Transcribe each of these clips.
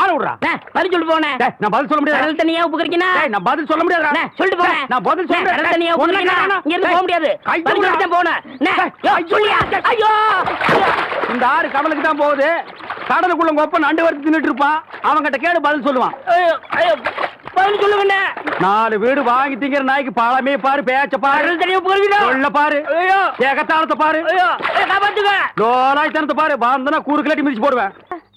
ஆள விடுறா. பதில் சொல்லிட்டு போனேன் நான் பதில் சொல்ல முடியாது. கடல் தண்ணியா நான் பதில் சொல்ல முடியாது சொல்லிட்டு போறேன். நான் பதில் சொல்ல அண்ணே, கடல் தண்ணியா உப்பு கறிக்கினா இங்க இருந்து போக முடியாது. பதில் சொல்லிட்டு போனேன்? ஐயோ! இந்த ஆறு கடலுக்கு தான் போகுது. கடலுக்குள்ள ஒப்ப நண்டு வறுத்து தின்னுட்டு இருப்பான். அவன்கிட்ட கேடு பதில் சொல்லுவான். பதில் சொல்லுங்கண்ணே நாலு வீடு வாங்கி திங்கிற நாய்க்கு பழமே பாரு பேச்ச பாரு. சொல்ல பாரு. ஐயோ! ஏகத்தாளத்தை பாரு. காப்பாத்துங்க. லோலாய்த்தனத்தை பாரு. பாந்தனா கூறு கிளட்டி மிதிச்சு போடுவேன்.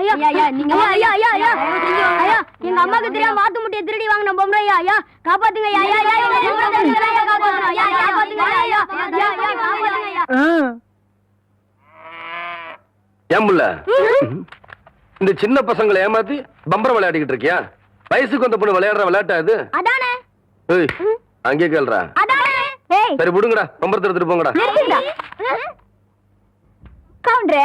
ஐயா ஐயா நீங்க ஐயா ஐயா ஐயா ஐயா எங்க அம்மாக்கு தெரியாம வாத்து முட்டையை திருடி வாங்கின பொம்பளை ஐயா ஐயா காப்பாத்துங்க ஐயா ஐயா ஐயா எங்க பம்பரத்தை நீங்க தான் ஐயா காப்பாத்தணும் ஐயா காப்பாத்துங்க ஐயா ஐயா ஐயா ஐயா காப்பாத்துங்க ஐயா ஏன் புள்ள இந்த சின்ன பசங்களை ஏமாத்தி பம்பரம் விளையாடிக்கிட்டு இருக்கியா வயசுக்கு வந்த பொண்ணு விளையாடுற விளையாட்டா இது அதானே ஏய் அங்கே கேள்றா அதானே ஏய் சரி விடுங்கடா பம்பரத்தை எடுத்துட்டு போங்கடா கவுண்டரே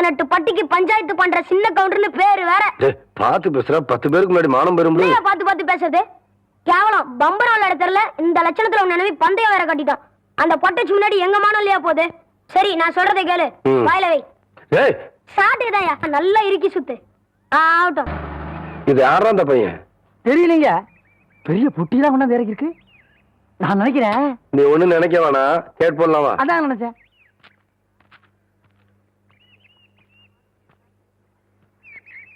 பதினெட்டு பட்டிக்கு பஞ்சாயத்து பண்ற சின்ன கவுண்டர்னு பேரு வேற. பாத்து பேசுற பத்து பேருக்கு முன்னாடி மானம் பெறும் என்னையா பார்த்து பார்த்து பேசுறது? கேவலம். பம்பரம் விளையாட தெரியல இந்த லட்சணத்துல உன் நினைவு பந்தயம் வேற கட்டிட்டான் அந்த பொட்டச்சு முன்னாடி எங்க மானம் இல்லையா போகுது? சரி நான் சொல்றதை கேளு. வாயில வை. ஏய். சாட்டுதாயா நல்லா இறுக்கி சுத்து. ஆகட்டும். இது யாரா அந்த பையன்? தெரியலங்க. பெரிய புட்டி தான் கொண்டாந்து இறக்கி இருக்கு நான் நினைக்கிறேன். நீ ஒண்ணு நினைக்க வேணாம் கேட் போடலாமா? அதான் நினைச்சேன்.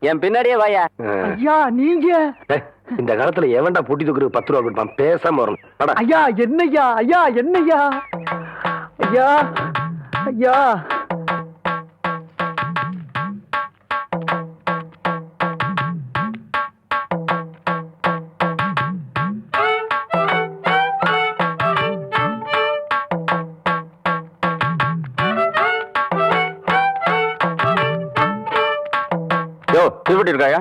என் பின்னாடியே வாயா. ஐயா நீங்க? இந்த காலத்துல எவன்டா பொட்டி தூக்குறது பத்து ரூபா கொடுப்பான்? பேசாம வரணும். ஐயா என்னய்யா ஐயா என்னய்யா ஐயா ஐயா. யோ திருப்பட்டி இருக்காயா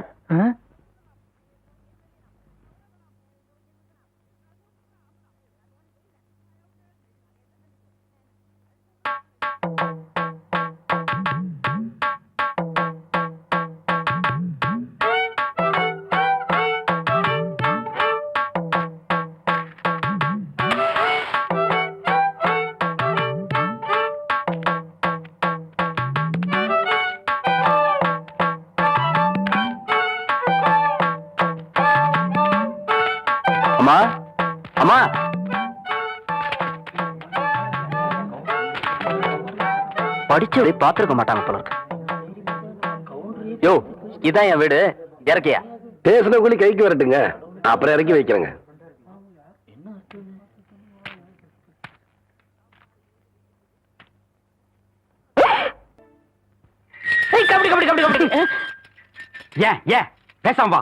அம்மா? அம்மா? படிச்சு பாத்துருக்க மாட்டாங்க போல யோ இதான் என் வீடு. இறக்கியா? பேசுன கூலி கைக்கு வரட்டுங்க. அப்புறம் இறக்கி வைக்கிறேங்க. ஏய், கபடி கபடி கபடி கபடி. ஏன் ஏன்? பேசாம வா.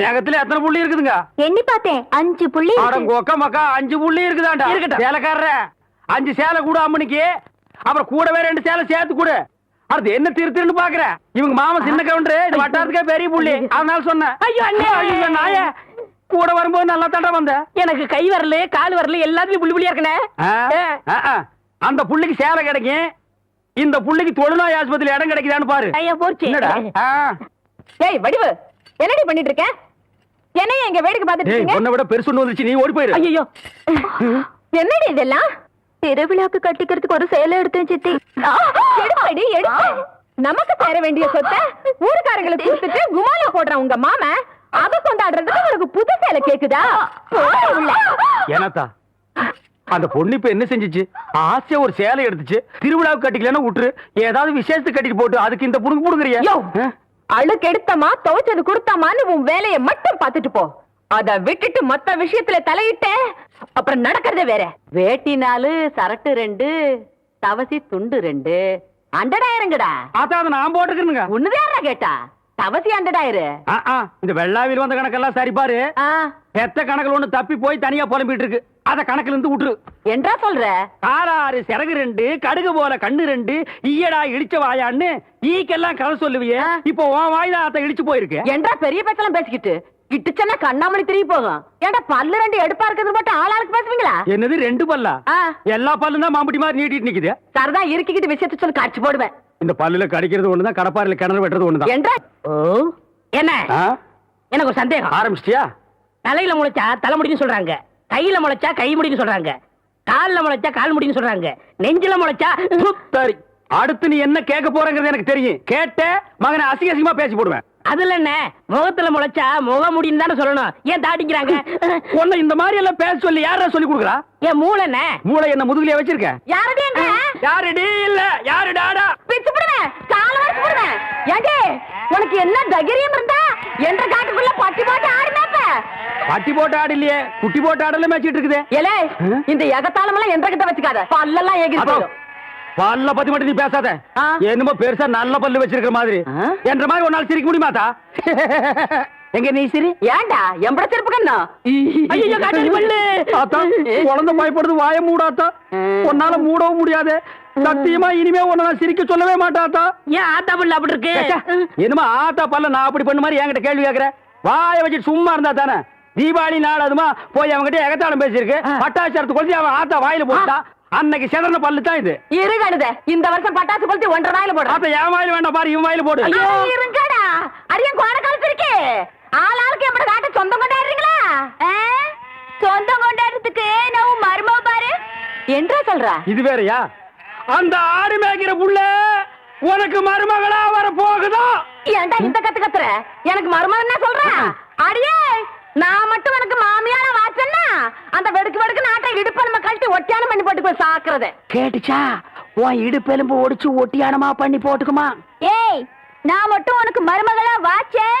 நகத்துல எத்தனை புள்ளி இருக்குதுங்க? எண்ணி பார்த்தேன். அஞ்சு புள்ளி கொக்க மக்கா அஞ்சு புள்ளி இருக்குதாண்டா? இருக்கட்டும். சேலைக்காரர அஞ்சு சேலை கூட அம்மனிக்கு அப்புறம் கூடவே ரெண்டு சேலை சேர்த்து கொடு. அடுத்து என்ன திரு திருன்னு பாக்குற? இவங்க மாமா சின்ன கவுண்டரு இது வட்டாரத்துக்கே பெரிய புள்ளி. அதனால சொன்னேன். ஐயோ, அண்ணே. ஐயோ நாய. கூட வரும்போது நல்லா தண்டை வந்த. எனக்கு கை வரல கால் வரல எல்லாத்துலயும் புள்ளி புள்ளியா இருக்கனே. அந்த புள்ளிக்கு சேலை கிடைக்கும். இந்த புள்ளிக்கு தொழுநோய் ஆஸ்பத்திரி இடம் கிடைக்குதான்னு பாரு. ஐயா போச்சு. என்னடா. ஏய் வடிவு என்னடி பண்ணிட்டு இருக்க? என்னைய எங்க வேடிக்கை பார்த்துட்டு உன்னை விட பெருசு ஒண்ணு வந்துச்சு நீ ஓடி போயிரு. ஐயோ என்னடி இதெல்லாம்? திருவிழாக்கு கட்டிக்கிறதுக்கு ஒரு சேலை எடுத்தேன் சித்தி எடுப்படி எடுத்து நமக்கு தர வேண்டிய சொத்தை ஊருக்காரங்களுக்கு கொடுத்துட்டு குமால போடுற உங்க மாம. அத கொண்டாடுறதுக்கு உனக்கு புது சேலை கேக்குதா? ஏனாத்தா அந்த பொண்ணு இப்ப என்ன செஞ்சுச்சு? ஆசையா ஒரு சேலை எடுத்துச்சு. திருவிழாவுக்கு கட்டிக்கலன்னா விட்டுரு ஏதாவது விசேஷத்துக்கு கட்டிட்டு போட்டு அதுக்கு இந்த புடுங்க புடுங்குறியா? யோ. ஆ? அழுக்கு எடுத்தமா துவைச்சது கொடுத்தாமான்னு உன் வேலையை மட்டும் பார்த்துட்டு போ அத விட்டுட்டு மத்த விஷயத்துல தலையிட்ட அப்புறம் நடக்கிறதே வேற வேட்டி நாலு சரட்டு ரெண்டு தவசி துண்டு ரெண்டு அண்டடாயிரங்கடா ஆத்தா அதை நான் போட்டுக்கிறேனுங்க ஒண்ணுதான் கேட்டா தவசி அண்டடாயிரு ஆ, ஆ, இந்த வெள்ளாவில் வந்த கணக்கெல்லாம் சரி பாரு. பெத்த கணக்குல ஒண்ணு தப்பி போய் தனியா புலம்பிட்டு இருக்கு அத கணக்குல இருந்து விட்டுரு என்றா சொல்ற? காராறு சிறகு ரெண்டு கடுகு போல கண்ணு ரெண்டு ஈயடா இடிச்ச வாயான்னு ஈக்கெல்லாம் கதை சொல்லுவியே. இப்போ உன் வாயில அத்த இடிச்சு போயிருக்கு. என்றா பெரிய பேச்செல்லாம் பேசிக்கிட்டு. கிட்டுச்சன்னா கண்ணாமணி திரும்பி போகும். ஏன்டா பல்லு ரெண்டு எடுப்பா இருக்கிறது மட்டும் ஆளாளுக்கு பேசுவீங்களா? என்னது ரெண்டு பல்லா. எல்லா பல்லும் தான் மாம்பட்டி மாதிரி நீட்டிட்டு நிக்குது. சரதா இருக்கிக்கிட்டு விஷயத்த சொல்லி காட்சி போடுவேன். இந்த பல்லுல கடிக்கிறது ஒண்ணுதான் கடப்பாறையில கிணறு வெட்டுறது ஒண்ணுதான். என்ன? எனக்கு ஒரு சந்தேகம். ஆரம்பிச்சிட்டியா? தலையில முளைச்சா தலைமுடின்னு சொல்றாங்க. கையில முளைச்சா கை முடின்னு சொல்றாங்க. கால்ல முளைச்சா கால் முடின்னு சொல்றாங்க. நெஞ்சில முளைச்சா சரி அடுத்து நீ என்ன கேட்க போறங்கிறது எனக்கு தெரியும். கேட்ட மகனை அசிங்க அசிங்கமா பேசி போடுவேன். அதுல என்ன? முகத்துல முளைச்சா முக முடின்னு தானே சொல்லணும். ஏன் தாட்டிக்கிறாங்க? உன்னை இந்த மாதிரி எல்லாம் பேச சொல்லி யாரா சொல்லி கொடுக்குறா? என் மூளை என்ன? மூளை என்ன முதுகுலயே வச்சிருக்க? யாரடி அங்க யாருடி? இல்ல. யாரு டாடா பிச்சு போடுவேன் கால வரைக்கும் போடுவேன் ஏங்க உனக்கு என்ன தைரியம் இருந்தா என்ற காட்டுக்குள்ள பட்டி போட்டு ஆடினாப்ப? பட்டி போட்டு ஆடு இல்லையே குட்டி போட்டு ஆடல மேய்ச்சிட்டு இருக்குது. ஏலே இந்த எகத்தாளம் எல்லாம் என்ற கிட்ட வச்சுக்காத. பல்லெல்லாம் ஏகி அப்போ பல்ல பத்தி மட்டும் நீ பேசாத. என்னமோ பெருசா நல்ல பல்லு வச்சிருக்கிற மாதிரி? என்ற மாதிரி ஒரு நாள் சிரிக்க முடியுமாத்தா எங்க நீ சிரி ஏன்டா எம்பட செருப்பு கண்ணா? ஐயோ காட்டாடி பல்லு. ஆத்தா குழந்தை பயப்படுது வாய மூடாத்தா உன்னால மூடவும் முடியாது. சத்தியமா இனிமே உன்னை நான் சிரிக்க சொல்லவே மாட்டாத்தா ஏன் ஆத்தா பல்லு அப்படி இருக்கு? என்னமா ஆத்தா பல்ல நான் அப்படி பண்ண மாதிரி என்கிட்ட கேள்வி கேக்குற? வாய வச்சுட்டு சும்மா இருந்தா தானே? தீபாவளி நாள் அதுமா போய் அவன்கிட்ட எகத்தாளம் பேசியிருக்கு. பட்டாச்சாரத்து கொளுத்தி அவன் ஆத்தா வாயில போட்டா. அன்னைக்கு செதறன பல்லு தான் இது. இருகடுத இந்த வருஷம் பட்டாசு கொளுத்தி ஒன்றரை நாயில போடுறேன் அப்ப என் வாயில வேண்டாம் பாரு இவன் வாயில போடு. இருங்கடா. அரியன் கோண காலத்து இருக்கு ஆள் ஆளுக்கு எப்படி காட்ட சொந்தம் கொண்டாடுறீங்களா? சொந்தம் கொண்டாடுறதுக்கு நான் மருமக பாரு. என்றா சொல்ற? இது வேறயா? அந்த ஆடு மேய்க்கிற புள்ள உனக்கு மருமகளா வர போகுதோ? ஏன்டா இந்த கத்து கத்துற? எனக்கு மருமகன் என்ன சொல்ற. அடியே நான் மட்டும் எனக்கு மாமியார வாச்சன்னா அந்த வெடுக்கு வெடுக்கு நாட்டை இடுப்பு நம்ம கழட்டி ஒட்டியானம் பண்ணி போட்டுக்கோ சாக்குறது. கேட்டுச்சா? உன் இடுப்பெலும்பு ஒடிச்சு ஒட்டியானமா பண்ணி போட்டுக்குமா? ஏய் நான் மட்டும் உனக்கு மருமகளா வாச்சேன்.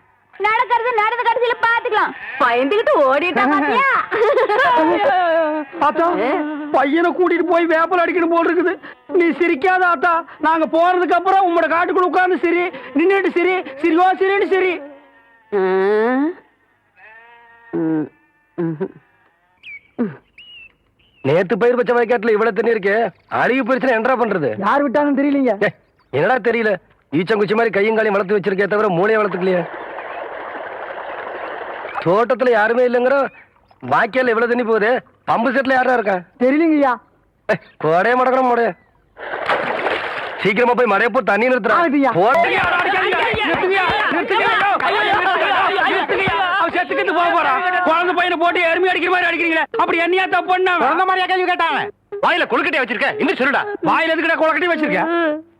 நடக்கிறது நடந்த கடைசியில பாத்துக்கலாம். பயந்துகிட்டு ஓடிட்டா பாத்தியா? ஆத்தா பையனை கூட்டிட்டு போய் வேப்பல் அடிக்கணும் போல் இருக்குது. நீ சிரிக்காத ஆத்தா. நாங்க போறதுக்கு அப்புறம் உங்களோட காட்டுக்குள்ள உட்கார்ந்து சரி. நின்னுட்டு சரி. சிரிவா சிரின்னு சரி. நேத்து பயிர் வச்ச வயக்காட்டுல இவ்வளவு தண்ணி இருக்கே. அழுகி போயிருச்சுன்னா என்னடா பண்றது? யார் விட்டாங்கன்னு தெரியலீங்க. என்னடா தெரியல? ஈச்சங்குச்சி மாதிரி கையும் காலையும் வளர்த்து வச்சிருக்கே தவிர மூளையை வளர்த்துக்கலையே. தோட்டத்துல யாருமே இல்லைங்கிற வாய்க்கால இவ்வளவு தண்ணி போகுது. பம்பு செட்ல யாரா இருக்கா? தெரியலங்கய்யா. கோடையை மடக்கணும் மோடைய சீக்கிரமா போய் மடைய போ தண்ணி நிறுத்துறா ஆகுதுய்யா. போடுங்கய்யா. செத்துக்கிட்டு போக போறான் குழந்தை பையனை போட்டு எருமை அடிக்கிற மாதிரி அடிக்கிறீங்களே. அப்படி என்னையா தப்பு பண்ண மாதிரியா கேள்வி கேட்டாங்க வாயில கொழுக்கட்டையா வச்சிருக்க. இன்னும் சொல்லுடா. வாயில எதுக்குடா குளக்கட்டி வச்சிருக்க?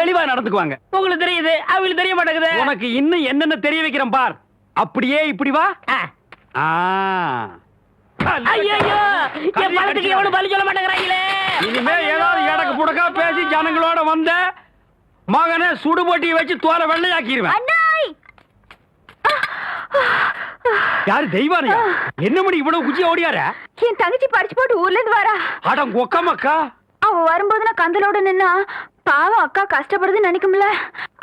தெளிவா நடந்துக்குவாங்க. உங்களுக்கு தெரியுது அவங்களுக்கு தெரிய மாட்டேங்குது. உனக்கு இன்னும் என்னென்ன தெரிய வைக்கிறேன் பார். அப்படியே இப்படி வா. ஐயோ என் பணத்துக்கு எவ்வளவு பலி சொல்ல மாட்டேங்கிறாங்களே. இனிமே ஏதாவது எடக்கு புடக்கா பேசி ஜனங்களோட வந்த மகனை சுடுபொட்டி வச்சு தோலை வெள்ளையாக்கிடுவேன் யாரு தெய்வானியா? என்ன மணி இவ்வளவு குச்சி ஓடியார? என் தங்கச்சி படிச்சு போட்டு ஊர்ல இருந்து வரா. அடம் கொக்கமக்கா அவ வரும்போது நான் கந்தலோட நின்னா பாவம் அக்கா கஷ்டப்படுதுன்னு நினைக்கும்ல.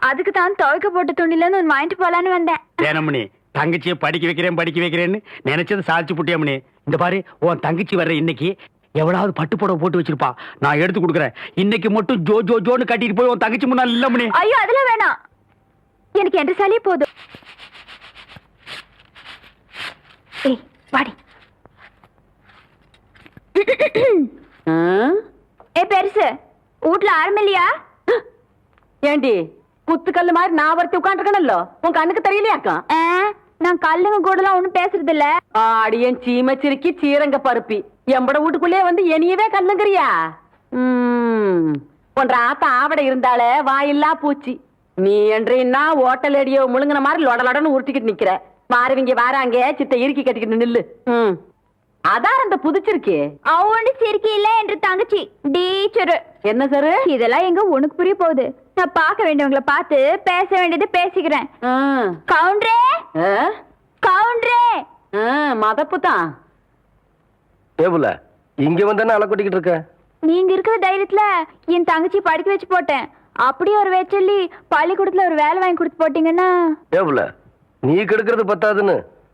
அதுக்கு தான் துவைக்க போட்ட துணில இருந்து ஒண்ணு வாங்கிட்டு போலான்னு வந்தேன். ஏனமணி தங்கச்சியை படிக்க வைக்கிறேன் படிக்க வைக்கிறேன்னு நினைச்சது சாதிச்சு புட்டியாமணி இந்த பாரு உன் தங்கச்சி வர்ற இன்னைக்கு எவ்வளவு பட்டு புடவை போட்டு வச்சிருப்பா. நான் எடுத்து கொடுக்குறேன். இன்னைக்கு மட்டும் ஜோ ஜோ ஜோன்னு கட்டிட்டு போய் உன் தங்கச்சி முன்னாள் இல்லமணி ஐயோ அதெல்லாம் வேணாம். எனக்கு என்ற சாலியே போதும். ஏய் வாடி. ஏ பெருசு. வீட்ல ஆரம்பில்லையா ஏண்டி குத்துக்கல்லு மாதிரி நான் ஒருத்தி உட்காந்துருக்கணும்ல உன் கண்ணுக்கு தெரியலையாக்கா? நான் கல்லுங்க கூடலாம் ஒண்ணும் பேசுறது இல்ல ஆடியன் சீமச்சிருக்கி சீரங்க பருப்பி. எம்பட வீட்டுக்குள்ளே வந்து என்னையவே கல்லுங்கிறியா? ம் ஒன்ற ஆத்த ஆவட இருந்தாலே வாயில்லா பூச்சி. நீ என்றீன்னா ஓட்டல் அடியோ முழுங்கின மாதிரி லொட லொடன்னு உருட்டிக்கிட்டு நிக்கிற. மாறுவிங்க வாராங்க சித்த இறுக்கி கட்டிக்கிட்டு நில்லு. ம். அதான் அந்த புதிச்சிருக்கே. அவனு சிரிக்கி இல்ல என்று தங்கச்சி டீச்சரு என்ன சாரு? இதெல்லாம் எங்க உனக்கு புரிய போகுது. நான் பார்க்க வேண்டியவங்கள பார்த்து பேச வேண்டியது பேசிக்கிறேன். கவுண்டரே! கவுண்டரே! மதப்பு தான் ஏபுல இங்க வந்தானே அலை கொட்டிக்கிட்டு இருக்க? நீங்க இருக்கிற தைரியத்துல என் தங்கச்சி படிக்க வச்சு போட்டேன். அப்படியே ஒரு வேச்சொல்லி பள்ளிக்கூடத்துல ஒரு வேலை வாங்கி கொடுத்து போட்டீங்கன்னா ஏபுல நீ கெடுக்கிறது பத்தாதுன்னு.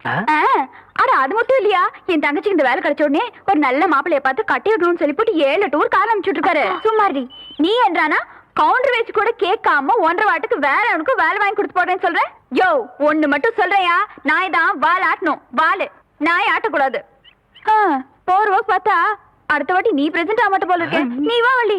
ஆ? ஆ, அட அது மட்டும் இல்லையா? என் தங்கச்சிக்கு இந்த வேலை கிடைச்ச உடனே ஒரு நல்ல மாப்பிளைய பார்த்து கட்டி வைக்கணும்னு சொல்லி போட்டு ஏழு டூர் கால் அனுப்பிச்சுட்டு இருக்காரு. சும்மாடி நீ என்றானா கவுண்டர் வச்சு கூட கேட்காம ஒன்றரை வாட்டுக்கு வேற அவனுக்கு வேலை வாங்கி கொடுத்து போடுறேன்னு சொல்றேன் யோ ஒண்ணு மட்டும் சொல்றேயா நாய் தான் வால் ஆட்டணும். வாலு. நாய் ஆட்டக்கூடாது. போக்கு பார்த்தா அடுத்த வாட்டி நீ பிரசன்ட் ஆக மாட்ட போல இருக்கே. நீ வா வள்ளி.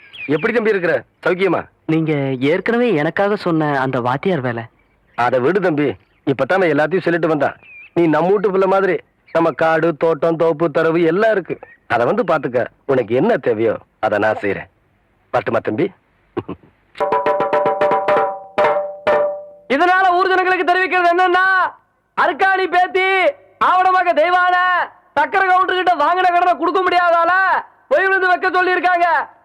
எப்படி தம்பி இருக்கிற? சௌக்கியமா? நீங்க ஏற்கனவே எனக்காக சொன்ன அந்த வாத்தியார் வேலை. அதை விடு தம்பி. இப்பதான் நான் எல்லாத்தையும் சொல்லிட்டு வந்தா நீ நம்ம வீட்டு பிள்ளை மாதிரி நம்ம காடு தோட்டம் தோப்பு தரவு எல்லாம் இருக்கு. அதை வந்து பாத்துக்க உனக்கு என்ன தேவையோ அதை நான் செய்யறேன் பட்டுமா தம்பி? இதனால ஊர் ஜனங்களுக்கு தெரிவிக்கிறது என்னன்னா அருக்காணி பேத்தி ஆவணமாக தெய்வான சக்கர கவுண்டர் கிட்ட வாங்கின கடனை கொடுக்க முடியாதால பொய் விழுந்து வைக்க சொல்லி இருக்காங்க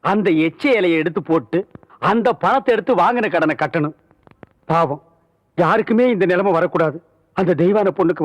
அந்த எச்ச இலையை எடுத்து போட்டு அந்த பணத்தை எடுத்து வாங்கின கடனை கட்டணும். பாவம். யாருக்குமே இந்த நிலைமை வரக்கூடாது. அந்த தெய்வான பொண்ணுக்கு